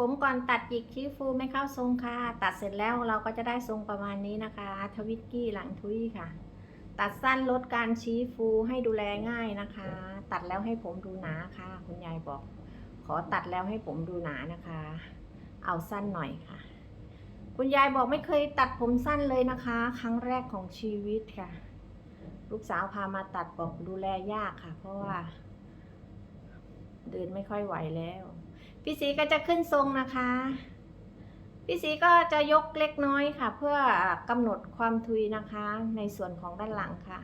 ผมก่อนตัดหยิกชี้ฟูไม่เข้าทรงค่ะ ตัดเสร็จแล้วเราก็จะได้ทรงประมาณนี้นะคะ ทวิตกี้หลังทุยค่ะ ตัดสั้นลดการชี้ฟูให้ดูแลง่ายนะคะ ตัดแล้วให้ผมดูหนาค่ะ คุณยายบอก ขอตัดแล้วให้ผมดูหนานะคะ เอาสั้นหน่อยค่ะ คุณยายบอกไม่เคยตัดผมสั้นเลยนะคะ ครั้งแรกของชีวิตค่ะ ลูกสาวพามาตัดบอกดูแลยากค่ะ เพราะว่า เดินไม่ค่อยไหวแล้ว พี่สีก็จะขึ้นทรงนะคะ พี่สีก็จะยกเล็กน้อยค่ะ เพื่อกำหนดความทุยนะคะ ในส่วนของด้านหลังค่ะ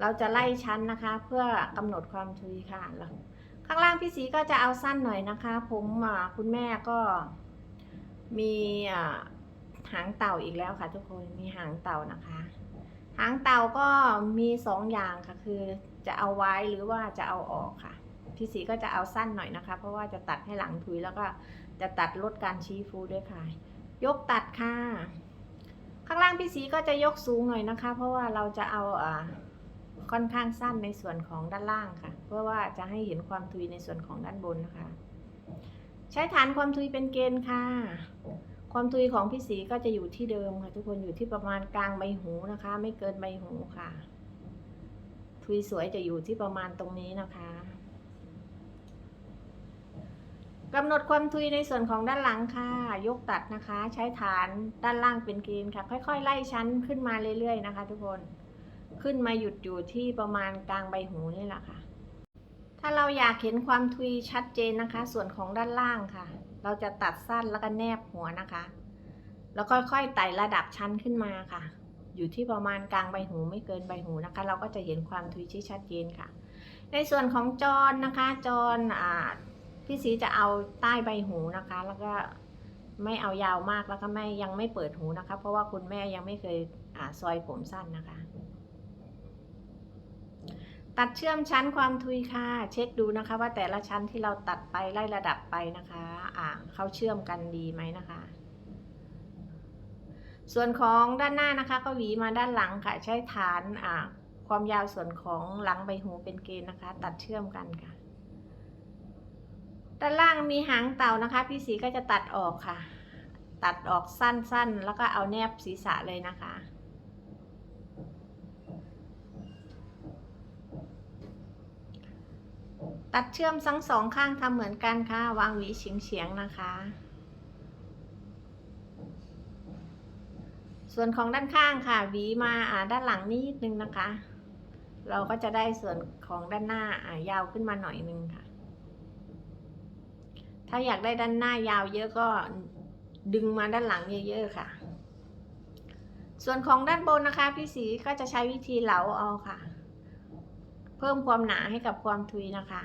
เราจะไล่ชั้นนะคะ เพื่อกำหนดความทุยค่ะแล้วข้างล่างพี่สีก็จะเอาสั้นหน่อยนะคะ ผมคุณแม่ก็มีหางเต่าอีกแล้วค่ะ ทุกคนมีหางเต่านะคะ หางเต่าก็มีสองอย่างค่ะคือจะเอาไว้หรือว่าจะเอาออกค่ะ พี่สีก็จะเอาสั้นหน่อยนะคะ เพราะว่าจะตัดให้หลังทุยแล้วก็จะตัดลดการชี้ฟูด้วยค่ะ ยกตัดค่ะ ข้างล่างพี่สีก็จะยกสูงหน่อยนะคะ เพราะว่าเราจะเอาอ่าค่อนข้างสั้นในส่วนของด้านล่างค่ะ เพื่อว่าจะให้เห็นความทุยในส่วนของด้านบนนะคะ ใช้ฐานความทุยเป็นเกณฑ์ค่ะ ความทุยของพี่สีก็จะอยู่ที่เดิมค่ะ ทุกคนอยู่ที่ประมาณกลางใบหูนะคะ ไม่เกินใบหูค่ะ ทุยสวยจะอยู่ที่ประมาณตรงนี้นะคะ กำหนดความทุยในส่วนของด้านหลังค่ะ ยกตัดนะคะ ใช้ฐานด้านล่างเป็นเกณฑ์ค่ะ ค่อย ๆ ไล่ชั้นขึ้นมาเรื่อย ๆ นะคะ ทุกคน ขึ้นมาหยุดอยู่ที่ประมาณกลางใบหูนี่แหละค่ะ ถ้าเราอยากเห็นความทุยชัดเจนนะคะ ส่วนของด้านล่างค่ะ เราจะตัดสั้นแล้วก็แนบหัวนะคะ แล้วค่อยๆไต่ระดับชั้นขึ้นมาค่ะ อยู่ที่ประมาณกลางใบหูไม่เกินใบหูนะคะ เราก็จะเห็นความทุยที่ชัดเจนค่ะ ในส่วนของจอนนะคะ จอนอ่า พี่สีจะเอาใต้ใบหูนะคะ แล้วก็ไม่เอายาวมากแล้วก็ไม่ยังไม่เปิดหูนะคะ เพราะว่าคุณแม่ยังไม่เคยอ่าซอยผมสั้นนะคะ ตัดเชื่อมชั้นความทุยค่ะ เช็คดูนะคะ ว่าแต่ละชั้นที่เราตัดไปไล่ระดับไปนะคะ อ่าเขาเชื่อมกันดีไหมนะคะ ส่วนของด้านหน้านะคะก็หวีมาด้านหลังค่ะ ใช้ฐานอ่าความยาวส่วนของหลังใบหูเป็นเกณฑ์นะคะ ตัดเชื่อมกันค่ะ ด้านล่างมีหางเต่านะคะ พี่สีก็จะตัดออกค่ะ ตัดออกสั้นๆ แล้วก็เอาแนบศีรษะเลยนะคะ ตัดเชื่อมทั้งสองข้างทำเหมือนกันค่ะ วางหวีเฉียงๆนะคะ ส่วนของด้านข้างค่ะหวีมาด้านหลังนิดนึงนะคะ เราก็จะได้ส่วนของด้านหน้ายาวขึ้นมาหน่อยนึงค่ะ ถ้าอยากได้ด้านหน้ายาวเยอะก็ดึงมาด้านหลังเยอะๆค่ะ ส่วนของด้านบนนะคะ พี่สีก็จะใช้วิธีเหลาเอาค่ะ เพิ่มความหนาให้กับความทุยนะคะ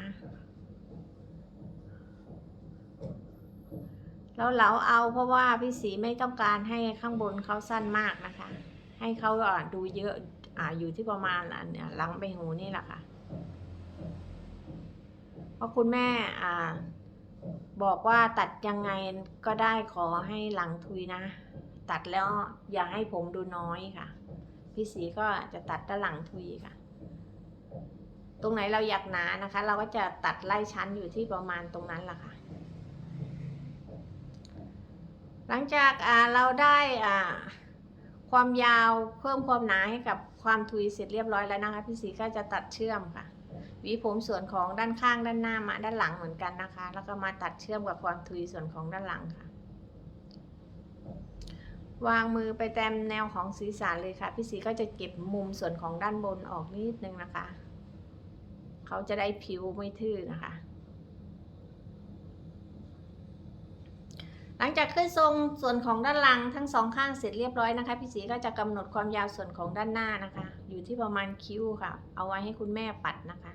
แล้วเหลาเอาเพราะว่าพี่สีไม่ต้องการให้ข้างบนเขาสั้นมากนะคะ ให้เขาดูเยอะอ่าอยู่ที่ประมาณอะเนี่ยหลังใบหูนี่แหละค่ะ เพราะคุณแม่อ่า บอกว่าตัดยังไงก็ได้ขอให้หลังทุยนะ ตัดแล้วอย่าให้ผมดูน้อยค่ะ พี่สีก็จะตัดด้านหลังทุยค่ะ ตรงไหนเราอยากหนานะคะ เราก็จะตัดไล่ชั้นอยู่ที่ประมาณตรงนั้นแหละค่ะ หลังจากเราได้ความยาวเพิ่มความหนาให้กับความทุยเสร็จเรียบร้อยแล้วนะคะ พี่สีก็จะตัดเชื่อมค่ะ วีผมส่วนของด้านข้างด้านหน้ามาด้านหลังเหมือนกันนะคะ แล้วก็มาตัดเชื่อมกับความทุยส่วนของด้านหลังค่ะ วางมือไปแต้มแนวของศีรษะเลยค่ะ พี่สีก็จะเก็บมุมส่วนของด้านบนออกนิดนึงนะคะ เขาจะได้ผิวไม่ทื่อนะคะ หลังจากขึ้นทรงส่วนของด้านหลังทั้งสองข้างเสร็จเรียบร้อยนะคะ พี่สีก็จะกำหนดความยาวส่วนของด้านหน้านะคะ อยู่ที่ประมาณคิ้วค่ะ เอาไว้ให้คุณแม่ปัดนะคะ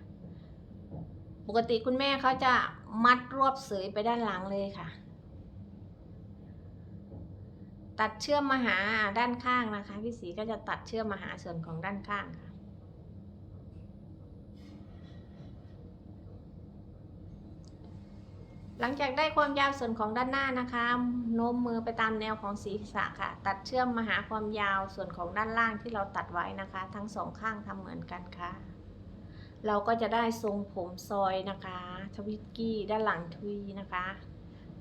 ปกติคุณแม่เขาจะมัดรวบเสยไปด้านหลังเลยค่ะ ตัดเชื่อมมาหาด้านข้างนะคะพี่สีก็จะตัดเชื่อมมาหาส่วนของด้านข้างค่ะหลังจากได้ความยาวส่วนของด้านหน้านะคะโน้มมือไปตามแนวของศีรษะค่ะ ตัดเชื่อมมาหาความยาวส่วนของด้านล่างที่เราตัดไว้นะคะ ทั้งสองข้างทำเหมือนกันค่ะ เราก็จะได้ทรงผมซอยนะคะ ทวิตกี้ด้านหลังทุยนะคะ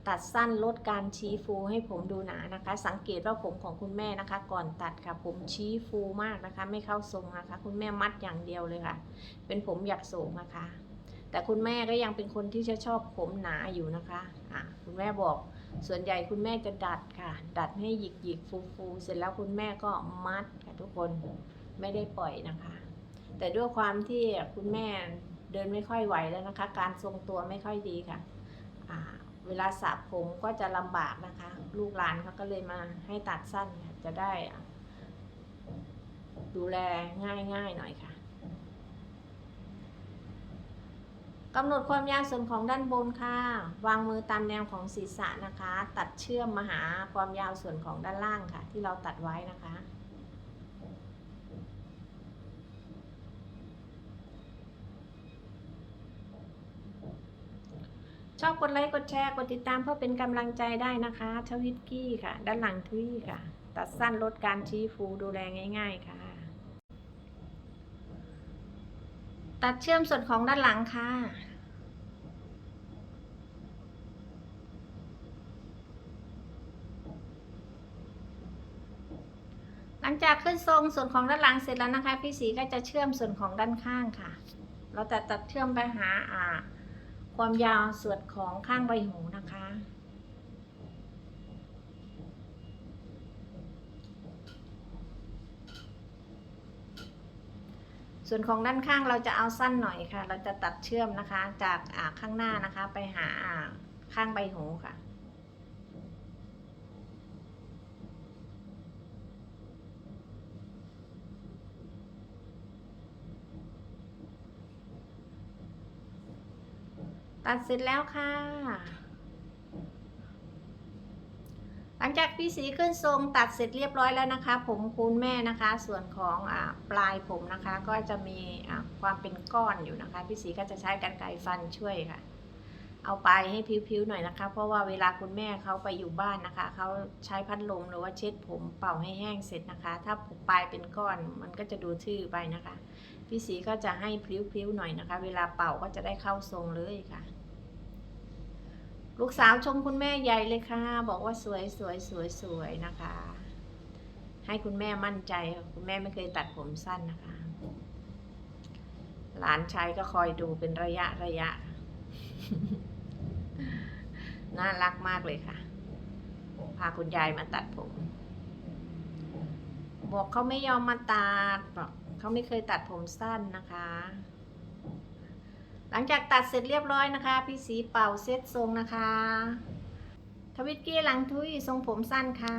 ตัดสั้นลดการชี้ฟูให้ผมดูหนานะคะ สังเกตว่าผมของคุณแม่นะคะ ก่อนตัดค่ะผมชี้ฟูมากนะคะ ไม่เข้าทรงนะคะ คุณแม่มัดอย่างเดียวเลยค่ะ เป็นผมอยากสูงนะคะ แต่คุณแม่ก็ยังเป็นคนที่จะชอบผมหนาอยู่นะคะอะคุณแม่บอกส่วนใหญ่คุณแม่จะดัดค่ะ ดัดให้หยิกหยิกฟูฟูเสร็จแล้วคุณแม่ก็มัดค่ะทุกคนไม่ได้ปล่อยนะคะ แต่ด้วยความที่คุณแม่เดินไม่ค่อยไหวแล้วนะคะ การทรงตัวไม่ค่อยดีค่ะเวลาสระผมก็จะลำบากนะคะ ลูกหลานเขาก็เลยมาให้ตัดสั้นจะได้ดูแลง่ายๆหน่อยค่ะกำหนดความยาวส่วนของด้านบนค่ะ วางมือตามแนวของศีรษะนะคะ ตัดเชื่อมมาหาความยาวส่วนของด้านล่างค่ะ ที่เราตัดไว้นะคะ ช อบกดไลค์กดแชร์กดติดตามเพื่อเป็นกำลังใจได้นะคะทวิตกี้ค่ะ ด้านหลังทวีค่ะ ตัดสั้นลดการชี้ฟูดูแลง่าย ๆ ค่ะ ตัดเชื่อมส่วนของด้านหลังค่ะหลังจากขึ้นทรงส่วนของด้านหลังเสร็จแล้วนะคะ พี่สีก็จะเชื่อมส่วนของด้านข้างค่ะ เราจะตัดเชื่อมไปหาอ่า ความยาวส่วนของข้างใบหูนะคะ ส่วนของด้านข้างเราจะเอาสั้นหน่อยค่ะ เราจะตัดเชื่อมนะคะ จากข้างหน้านะคะ ไปหาข้างใบหูค่ะ ตัดเสร็จแล้วค่ะ หลังจากพี่สีขึ้นทรงตัดเสร็จเรียบร้อยแล้วนะคะ ผมคุณแม่นะคะ ส่วนของอปลายผมนะคะ ก็จะมีอ่าความเป็นก้อนอยู่นะคะพี่สีก็จะใช้กรรไกรฟันช่วยค่ะ เอาปลายให้ผิวๆหน่อยนะคะ เพราะว่าเวลาคุณแม่เขาไปอยู่บ้านนะคะเขาใช้พัดลมหรือว่าเช็ดผมเป่าให้แห้งเสร็จนะคะ ถ้าผมปลายเป็นก้อนมันก็จะดูทื่อไปนะคะพี่สีก็จะให้พลิ้วๆหน่อยนะคะ เวลาเป่าก็จะได้เข้าทรงเลยค่ะ ลูกสาวชมคุณแม่ใหญ่เลยค่ะ บอกว่าสวยสวยสวยสวยนะคะ ให้คุณแม่มั่นใจ คุณแม่ไม่เคยตัดผมสั้นนะคะ หลานชายก็คอยดูเป็นระยะระยะ น่ารักมากเลยค่ะ พาคุณยายมาตัดผม บอกเขาไม่ยอมมาตัดบอกเขาไม่เคยตัดผมสั้นนะคะ ลังจากตัดเสร็จเรียบร้อยนะคะ พี่สีเป่าเซตทรงนะคะ ทวิตกี้หลังทุยทรงผมสั้นค่ะ